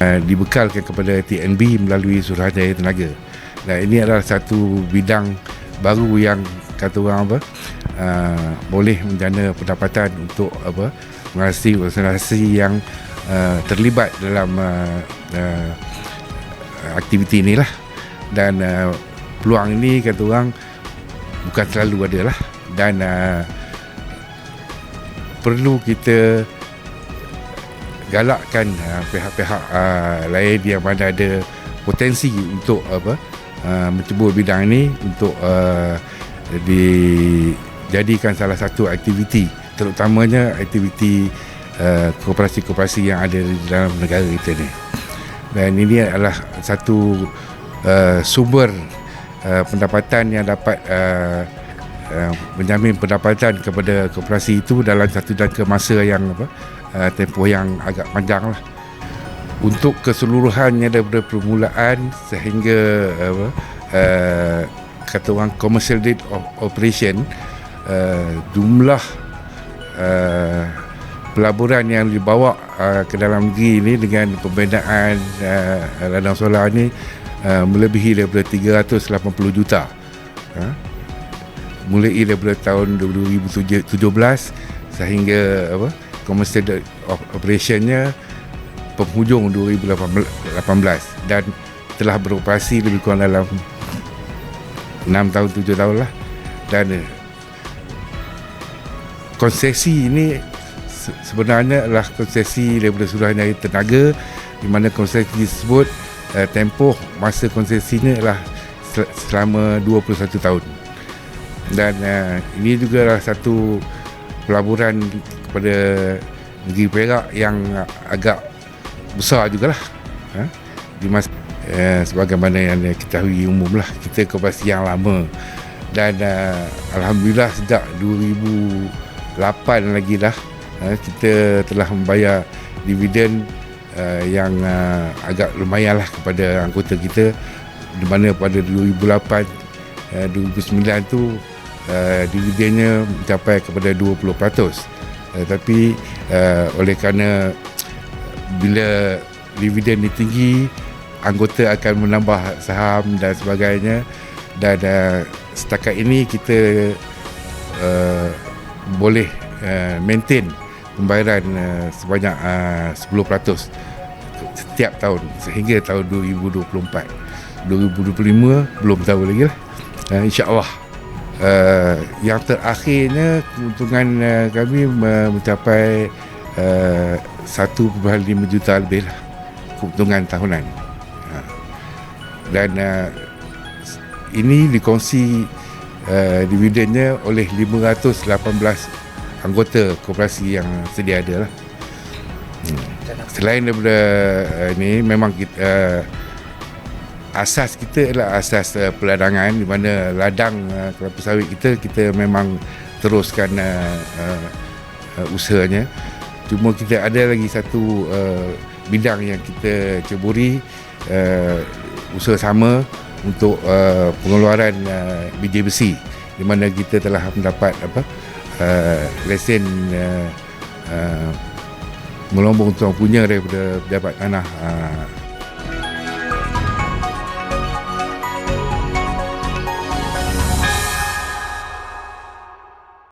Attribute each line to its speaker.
Speaker 1: uh, dibekalkan kepada TNB melalui Suruhanjaya Tenaga. Dan ini adalah satu bidang baru yang kata orang apa uh, boleh menjana pendapatan untuk apa mengatasi organisasi yang uh, terlibat dalam uh, uh, aktiviti inilah dan uh, peluang ini kata orang bukan selalu ada lah dan uh, perlu kita galakkan uh, pihak-pihak uh, lain yang mana ada potensi untuk apa uh, mencebur bidang ini untuk uh, dijadikan salah satu aktiviti terutamanya aktiviti uh, koperasi-koperasi yang ada di dalam negara kita ni. Dan ini adalah satu uh, sumber uh, pendapatan yang dapat uh, uh, menjamin pendapatan kepada koperasi itu dalam satu jangka masa yang apa uh, tempoh yang agak panjang lah. Untuk keseluruhannya daripada permulaan sehingga apa uh, kata orang commercial date of operation uh, jumlah uh, pelaburan yang dibawa uh, ke dalam negeri ini dengan pembinaan uh, ladang solar ini uh, melebihi daripada 380 juta. Uh, mulai daripada tahun 2017 sehingga apa commercial operationnya penghujung 2018 dan telah beroperasi lebih kurang dalam 6 tahun 7 tahun lah. Dan eh, konsesi ini sebenarnya adalah konsesi daripada Suruhanjaya Tenaga di mana konsesi tersebut uh, tempoh masa konsesi ini adalah selama 21 tahun dan uh, ini juga satu pelaburan kepada negeri Perak yang agak besar jugalah ha? di masa eh, sebagaimana yang kita tahu umum lah kita koperasi yang lama dan uh, Alhamdulillah sejak 2008 lagi dah uh, kita telah membayar dividen uh, yang uh, agak lumayan lah kepada anggota kita di mana pada 2008 uh, 2009 tu uh, dividennya mencapai kepada 20% uh, tapi uh, oleh kerana bila dividen ini tinggi anggota akan menambah saham dan sebagainya. Dan uh, setakat ini kita uh, boleh uh, maintain pembayaran uh, sebanyak uh, 10% setiap tahun sehingga tahun 2024 2025 belum tahu lagi lah. Uh, insyaAllah uh, yang terakhirnya keuntungan uh, kami mencapai uh, 1.5 juta lebih lah keuntungan tahunan ha. dan uh, ini dikongsi uh, dividennya oleh 518 anggota koperasi yang sedia ada lah. Hmm. Selain daripada uh, ini memang kita uh, asas kita adalah asas uh, peladangan di mana ladang uh, kelapa sawit kita kita memang teruskan uh, uh, uh, usahanya. Cuma kita ada lagi satu uh, bidang yang kita ceburi uh, usaha sama untuk uh, pengeluaran uh, biji besi. Di mana kita telah mendapat apa uh, lesen uh, uh, melombong tuan punya daripada pejabat tanah uh,